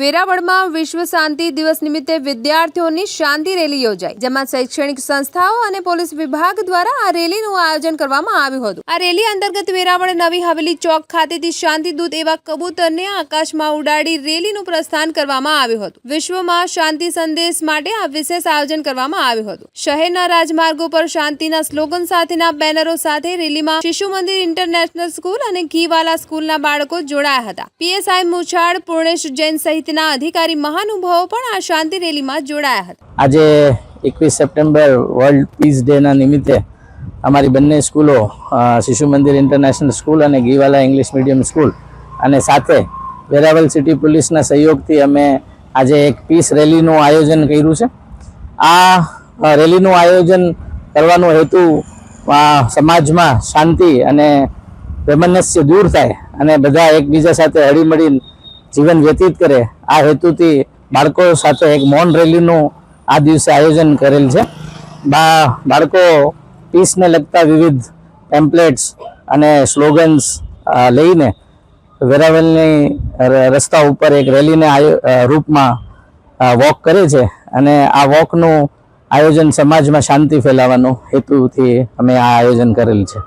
વેરાવળમાં વિશ્વ શાંતિ દિવસ નિમિત્તે વિદ્યાર્થીઓની શાંતિ રેલી યોજાઈ, જેમાં શૈક્ષણિક સંસ્થાઓ અને પોલીસ વિભાગ દ્વારા આ રેલીનું આયોજન કરવામાં આવ્યું હતું. આ રેલી અંતર્ગત વેરાવળ નવી હવેલી ચોક ખાતેથી શાંતિદૂત એવા કબૂતરને આકાશમાં ઉડાડી રેલીનું પ્રસ્થાન કરવામાં આવ્યું હતું. વિશ્વમાં શાંતિ સંદેશ માટે આ વિશેષ આયોજન કરવામાં આવ્યું હતું. શહેરના રાજમાર્ગો પર શાંતિના સ્લોગન સાથેના બેનરો સાથે રેલીમાં શિશુ મંદિર ઇન્ટરનેશનલ સ્કૂલ અને ઘીવાલા સ્કૂલના બાળકો જોડાયા હતા. પીએસઆઈ મુછાડ પૂર્ણેશ જૈન સહિતના અધિકારી મહાનુભાવો પણ આ શાંતિ રેલીમાં જોડાયા હતા. આજે એકવીસ સપ્ટેમ્બર વર્લ્ડ પીસ ડેના નિમિત્તે અમારી બંને સ્કૂલો શિશુ મંદિર ઇન્ટરનેશનલ સ્કૂલ અને ગીવાલા ઇંગ્લિશ મીડિયમ સ્કૂલ અને સાથે વેરાવલ સિટી પોલીસના સહયોગથી અમે આજે એક પીસ રેલીનું આયોજન કર્યું છે. આ રેલીનું આયોજન કરવાનો હેતુ સમાજમાં શાંતિ અને વૈમનસ્ય દૂર થાય અને બધા એકબીજા સાથે હળીમળી જીવન વ્યતીત કરે આ હેતુથી બાળકો સાથે એક મૌન રેલીનું આ દિવસે આયોજન કરેલ છે. બા, બાળકો પીસને લગતા વિવિધ ટેમ્પલેટ્સ અને સ્લોગન્સ લઈને વેરાવેલની રસ્તા ઉપર એક રેલીને રૂપમાં વોક કરે છે અને આ વોકનું આયોજન સમાજમાં શાંતિ ફેલાવવાનો હેતુથી અમે આ આયોજન કરેલ છે.